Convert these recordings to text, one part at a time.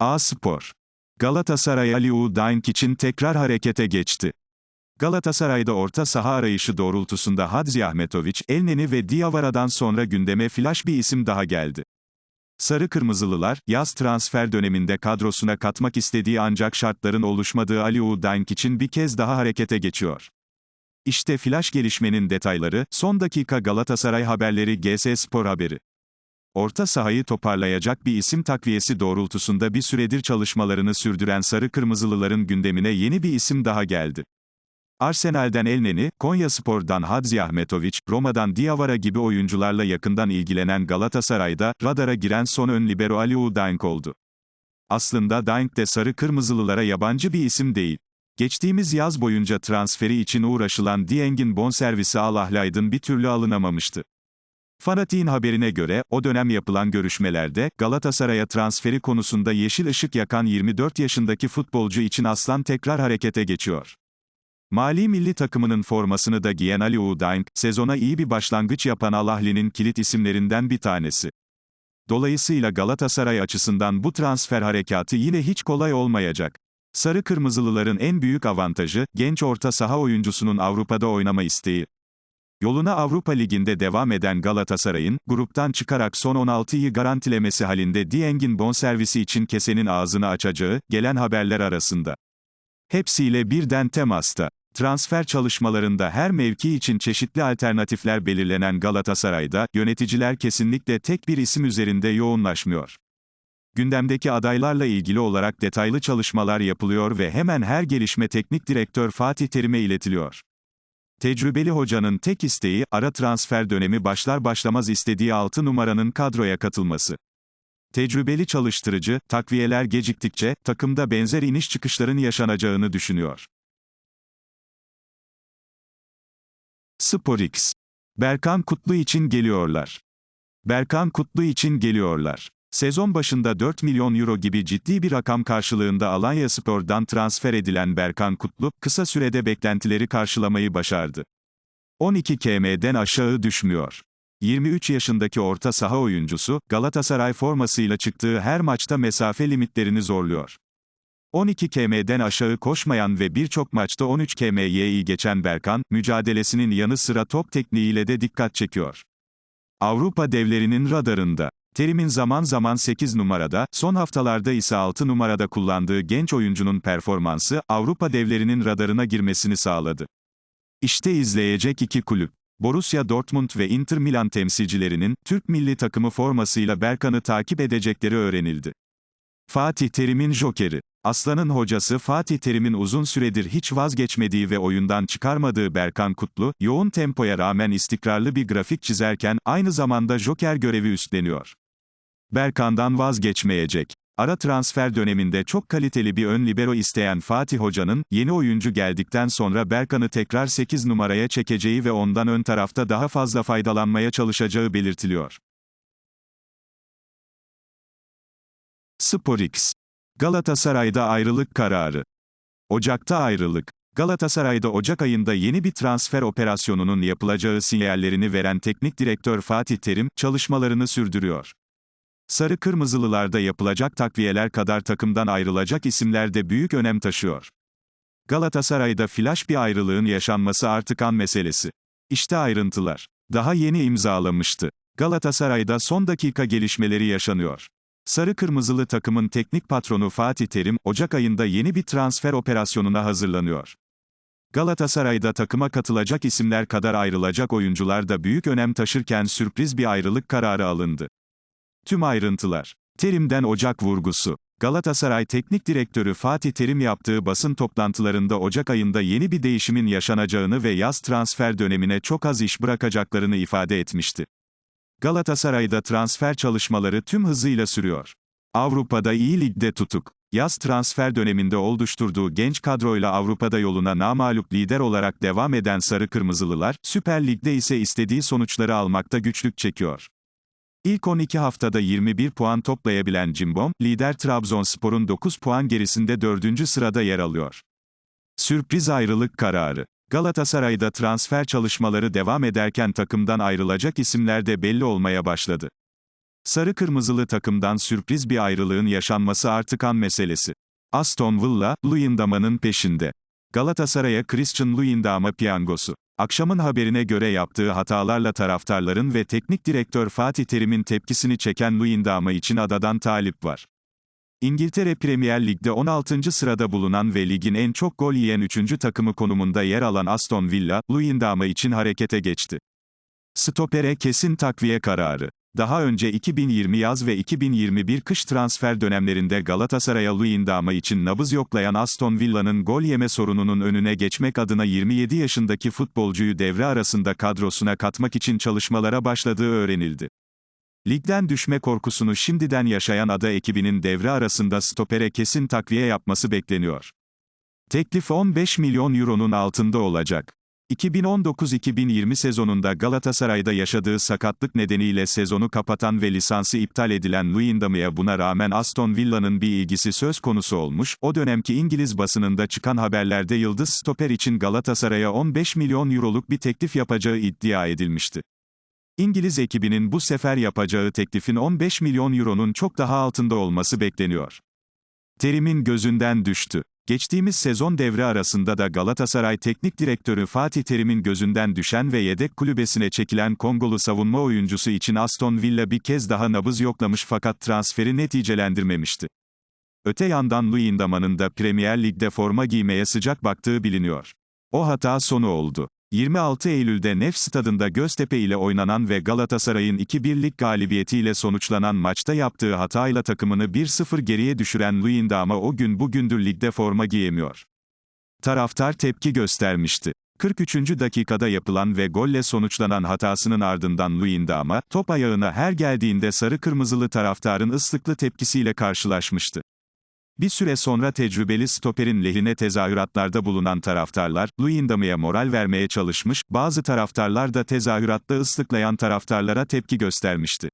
A Spor. Galatasaray Ali Uğdaynk için tekrar harekete geçti. Galatasaray'da orta saha arayışı doğrultusunda Hadzi Ahmetoviç, Elneni ve Diavara'dan sonra gündeme flash bir isim daha geldi. Sarı Kırmızılılar, yaz transfer döneminde kadrosuna katmak istediği ancak şartların oluşmadığı Ali Uğdaynk için bir kez daha harekete geçiyor. İşte flash gelişmenin detayları, son dakika Galatasaray haberleri GS Spor haberi. Orta sahayı toparlayacak bir isim takviyesi doğrultusunda bir süredir çalışmalarını sürdüren Sarı Kırmızılıların gündemine yeni bir isim daha geldi. Arsenal'den Elneni, Konyaspor'dan Hadzi Ahmetoviç, Roma'dan Diawara gibi oyuncularla yakından ilgilenen Galatasaray'da, radara giren son ön libero Ali Uğdaynk oldu. Aslında Daink de Sarı Kırmızılılara yabancı bir isim değil. Geçtiğimiz yaz boyunca transferi için uğraşılan Dieng'in bonservisi Al Ahlaydın bir türlü alınamamıştı. Fanatik'in haberine göre, o dönem yapılan görüşmelerde, Galatasaray'a transferi konusunda yeşil ışık yakan 24 yaşındaki futbolcu için Aslan tekrar harekete geçiyor. Mali milli takımının formasını da giyen Ali Uğdaynk, sezona iyi bir başlangıç yapan Al Ahly'nin kilit isimlerinden bir tanesi. Dolayısıyla Galatasaray açısından bu transfer harekatı yine hiç kolay olmayacak. Sarı Kırmızılıların en büyük avantajı, genç orta saha oyuncusunun Avrupa'da oynama isteği. Yoluna Avrupa Ligi'nde devam eden Galatasaray'ın, gruptan çıkarak son 16'yı garantilemesi halinde Dieng'in bonservisi için kesenin ağzını açacağı, gelen haberler arasında. Hepsiyle birden temasta. Transfer çalışmalarında her mevki için çeşitli alternatifler belirlenen Galatasaray'da, yöneticiler kesinlikle tek bir isim üzerinde yoğunlaşmıyor. Gündemdeki adaylarla ilgili olarak detaylı çalışmalar yapılıyor ve hemen her gelişme teknik direktör Fatih Terim'e iletiliyor. Tecrübeli hocanın tek isteği, ara transfer dönemi başlar başlamaz istediği 6 numaranın kadroya katılması. Tecrübeli çalıştırıcı, takviyeler geciktikçe, takımda benzer iniş çıkışların yaşanacağını düşünüyor. SporX. Berkan Kutlu için geliyorlar. Berkan Kutlu için geliyorlar. Sezon başında 4 milyon euro gibi ciddi bir rakam karşılığında Alanya Spor'dan transfer edilen Berkan Kutlu, kısa sürede beklentileri karşılamayı başardı. 12 km'den aşağı düşmüyor. 23 yaşındaki orta saha oyuncusu, Galatasaray formasıyla çıktığı her maçta mesafe limitlerini zorluyor. 12 km'den aşağı koşmayan ve birçok maçta 13 km'yi geçen Berkan, mücadelesinin yanı sıra top tekniğiyle de dikkat çekiyor. Avrupa devlerinin radarında. Terim'in zaman zaman 8 numarada, son haftalarda ise 6 numarada kullandığı genç oyuncunun performansı, Avrupa devlerinin radarına girmesini sağladı. İşte izleyecek iki kulüp. Borussia Dortmund ve Inter Milan temsilcilerinin, Türk milli takımı formasıyla Berkan'ı takip edecekleri öğrenildi. Fatih Terim'in jokeri. Aslan'ın hocası Fatih Terim'in uzun süredir hiç vazgeçmediği ve oyundan çıkarmadığı Berkan Kutlu, yoğun tempoya rağmen istikrarlı bir grafik çizerken, aynı zamanda joker görevi üstleniyor. Berkan'dan vazgeçmeyecek. Ara transfer döneminde çok kaliteli bir ön libero isteyen Fatih Hoca'nın, yeni oyuncu geldikten sonra Berkan'ı tekrar 8 numaraya çekeceği ve ondan ön tarafta daha fazla faydalanmaya çalışacağı belirtiliyor. SporX. Galatasaray'da ayrılık kararı. Ocak'ta ayrılık. Galatasaray'da Ocak ayında yeni bir transfer operasyonunun yapılacağı sinyallerini veren teknik direktör Fatih Terim, çalışmalarını sürdürüyor. Sarı Kırmızılılarda yapılacak takviyeler kadar takımdan ayrılacak isimler de büyük önem taşıyor. Galatasaray'da flash bir ayrılığın yaşanması artık an meselesi. İşte ayrıntılar. Daha yeni imzalamıştı. Galatasaray'da son dakika gelişmeleri yaşanıyor. Sarı Kırmızılı takımın teknik patronu Fatih Terim, Ocak ayında yeni bir transfer operasyonuna hazırlanıyor. Galatasaray'da takıma katılacak isimler kadar ayrılacak oyuncular da büyük önem taşırken sürpriz bir ayrılık kararı alındı. Tüm ayrıntılar. Terim'den Ocak vurgusu. Galatasaray Teknik Direktörü Fatih Terim yaptığı basın toplantılarında Ocak ayında yeni bir değişimin yaşanacağını ve yaz transfer dönemine çok az iş bırakacaklarını ifade etmişti. Galatasaray'da transfer çalışmaları tüm hızıyla sürüyor. Avrupa'da iyi ligde tutuk. Yaz transfer döneminde oluşturduğu genç kadroyla Avrupa'da yoluna namalup lider olarak devam eden Sarı Kırmızılılar, Süper Lig'de ise istediği sonuçları almakta güçlük çekiyor. İlk 12 haftada 21 puan toplayabilen Cimbom, lider Trabzonspor'un 9 puan gerisinde 4. sırada yer alıyor. Sürpriz ayrılık kararı. Galatasaray'da transfer çalışmaları devam ederken takımdan ayrılacak isimler de belli olmaya başladı. Sarı kırmızılı takımdan sürpriz bir ayrılığın yaşanması artık an meselesi. Aston Villa, Luyendama'nın peşinde. Galatasaray'a Christian Luyendama piyangosu. Akşamın haberine göre yaptığı hatalarla taraftarların ve teknik direktör Fatih Terim'in tepkisini çeken Luyendama için adadan talip var. İngiltere Premier Lig'de 16. sırada bulunan ve ligin en çok gol yiyen 3. takımı konumunda yer alan Aston Villa, Luyendama için harekete geçti. Stopere kesin takviye kararı. Daha önce 2020 yaz ve 2021 kış transfer dönemlerinde Galatasaray'a Luyendama için nabız yoklayan Aston Villa'nın gol yeme sorununun önüne geçmek adına 27 yaşındaki futbolcuyu devre arasında kadrosuna katmak için çalışmalara başladığı öğrenildi. Ligden düşme korkusunu şimdiden yaşayan ada ekibinin devre arasında stopere kesin takviye yapması bekleniyor. Teklif 15 milyon euronun altında olacak. 2019-2020 sezonunda Galatasaray'da yaşadığı sakatlık nedeniyle sezonu kapatan ve lisansı iptal edilen Luyendama'ya buna rağmen Aston Villa'nın bir ilgisi söz konusu olmuş, o dönemki İngiliz basınında çıkan haberlerde Yıldız Stoper için Galatasaray'a 15 milyon euroluk bir teklif yapacağı iddia edilmişti. İngiliz ekibinin bu sefer yapacağı teklifin 15 milyon euronun çok daha altında olması bekleniyor. Terim'in gözünden düştü. Geçtiğimiz sezon devre arasında da Galatasaray Teknik Direktörü Fatih Terim'in gözünden düşen ve yedek kulübesine çekilen Kongolu savunma oyuncusu için Aston Villa bir kez daha nabız yoklamış fakat transferi neticelendirmemişti. Öte yandan Luyendama'nın da Premier Lig'de forma giymeye sıcak baktığı biliniyor. O hata sonu oldu. 26 Eylül'de Nef stadında Göztepe ile oynanan ve Galatasaray'ın 2-1'lik galibiyetiyle sonuçlanan maçta yaptığı hatayla takımını 1-0 geriye düşüren Luyendama o gün bugündür ligde forma giyemiyor. Taraftar tepki göstermişti. 43. dakikada yapılan ve golle sonuçlanan hatasının ardından Luyendama, top ayağına her geldiğinde sarı kırmızılı taraftarın ıslıklı tepkisiyle karşılaşmıştı. Bir süre sonra tecrübeli stoperin lehine tezahüratlarda bulunan taraftarlar, Luyendama'ya moral vermeye çalışmış, bazı taraftarlar da tezahüratta ıslıklayan taraftarlara tepki göstermişti.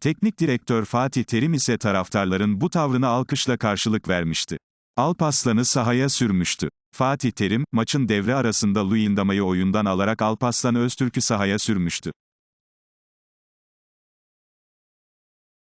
Teknik direktör Fatih Terim ise taraftarların bu tavrına alkışla karşılık vermişti. Alpaslan'ı sahaya sürmüştü. Fatih Terim, maçın devre arasında Luyendama'yı oyundan alarak Alpaslan Öztürk'ü sahaya sürmüştü.